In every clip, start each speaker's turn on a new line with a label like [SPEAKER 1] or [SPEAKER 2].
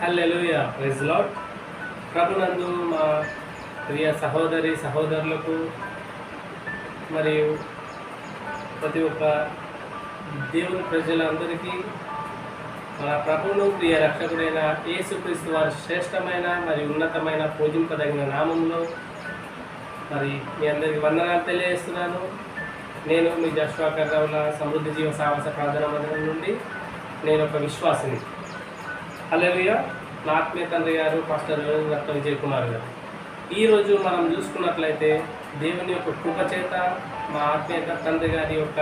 [SPEAKER 1] హల్లెలూయా praise lord ప్రభునందు మా ప్రియ సహోదరి సహోదరులకు మరియు ప్రతి ఒక్క దేవుని ప్రజలందరికీ మన ప్రభువును ప్రియ రక్షకుడైన యేసుక్రీస్తు వారి శ్రేష్టమైన మరి ఉన్నతమైన పూజింపదగిన నామంలో మరి మీ అందరికీ వందనాలు తెలియజేస్తున్నాను. నేను మీ జశ్వాకర్ రావుల సమృద్ధి జీవ సాహస ప్రార్థన మందిరం నుండి నేను ఒక విశ్వాసిని. అలవియ నాత్మీయ తండ్రి గారు పాస్టర్ రత్న విజయ్ కుమార్ గారు. ఈరోజు మనం చూసుకున్నట్లయితే దేవుని యొక్క కృప చేత మా ఆత్మీయ తండ్రి గారి యొక్క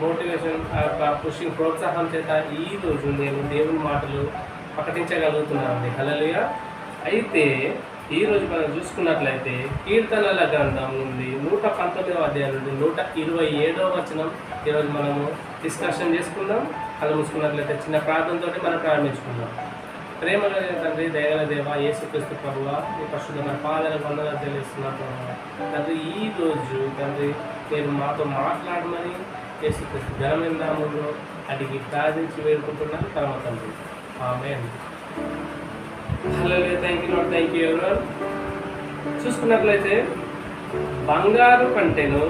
[SPEAKER 1] మోటివేషన్ ఆ యొక్క పుషింగ్ ప్రోత్సాహం చేత ఈ రోజు నేను దేవుని మాటలు ప్రకటించగలుగుతున్నాను హలలుయ అయితే ఈరోజు మనం చూసుకున్నట్లయితే కీర్తనల గ్రంథం నుండి నూట పంతొమ్మిదవ అధ్యాయం నుండి నూట ఇరవై ఏడవ వచనం ఈరోజు మనము డిస్కషన్ చేసుకుందాం. కళ్ళు మూసుకున్నట్లయితే చిన్న ప్రార్థనతో మనం ప్రారంభించుకుందాం. ప్రేమ కలిగిన తండ్రి దయగల దేవ యేసుక్రీస్తు పర్వ మీ పరిశుద్ధమైన పాదన వందనాలు తెలుస్తున్నాం ప్రభువ తండ్రి ఈ రోజు తండ్రి మీరు మాతో మాట్లాడమని యేసుక్రీస్తు ఘనమైన నామంలో అడిగి ప్రార్థించి వేడుకుంటున్నాను. తర్వాత తండ్రి. ఆమె hello thank you not thank you ఎవరు చూసుకున్నట్లయితే బంగారు కంటేను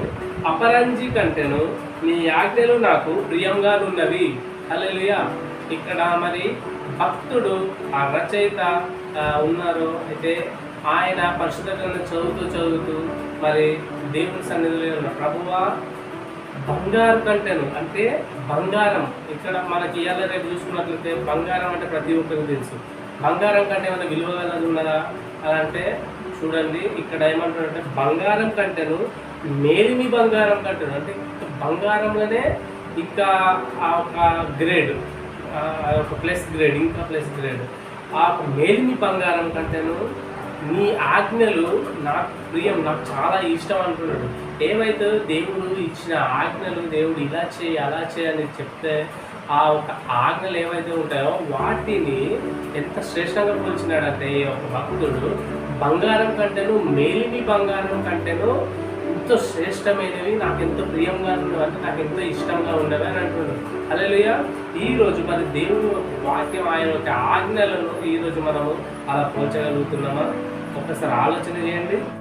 [SPEAKER 1] అపరంజి కంటెను నీ ఆజ్ఞలు నాకు ప్రియంగా ఉన్నవి హల్లెలూయా. ఇక్కడ మరి భక్తుడు ఆ రచయిత ఉన్నారు అయితే ఆయన పరిశుద్ధ చదువుతూ చదువుతూ మరి దేవుని సన్నిధిలో ఉన్న ప్రభువా బంగారు కంటెను అంటే బంగారం. ఇక్కడ మనకి ఇవాళ రేపు చూసుకున్నట్లయితే బంగారం అంటే ప్రతి ఒక్కరికి తెలుసు. బంగారం కంటే ఏమైనా విలువ కలది ఉన్నదా? అని అంటే చూడండి ఇక్కడ ఏమంటారంటే బంగారం కంటేను మేలిమి బంగారం కంటేను. అంటే బంగారంలోనే ఇంకా ఆ ఒక గ్రేడ్ ఆ ఒక ప్లస్ గ్రేడ్ ఇంకా ప్లస్ గ్రేడ్. ఆ మేలిమి బంగారం కంటేను నీ ఆజ్ఞలు నాకు ప్రియం నాకు చాలా ఇష్టం అంటున్నాడు. ఏమైతే దేవుడు ఇచ్చిన ఆజ్ఞలు దేవుడు ఇలా చేయి అలా చేయి అని చెప్తే ఆ ఒక ఆజ్ఞలు ఏవైతే ఉంటాయో వాటిని ఎంత శ్రేష్టంగా పోల్చినాడంటే ఈ ఒక భక్తుడు బంగారం కంటేను మేలిమి బంగారం కంటేను ఎంతో శ్రేష్టమైనవి నాకు ఎంతో ప్రియంగా ఉన్నవి నాకు ఎంతో ఇష్టంగా ఉండవి అని అంటున్నాడు. అలలుయ ఈరోజు మరి దేవుని వాక్యం ఆయన యొక్క ఆజ్ఞలను ఈరోజు మనము అలా పోల్చగలుగుతున్నామా? ఒకసారి ఆలోచన చేయండి.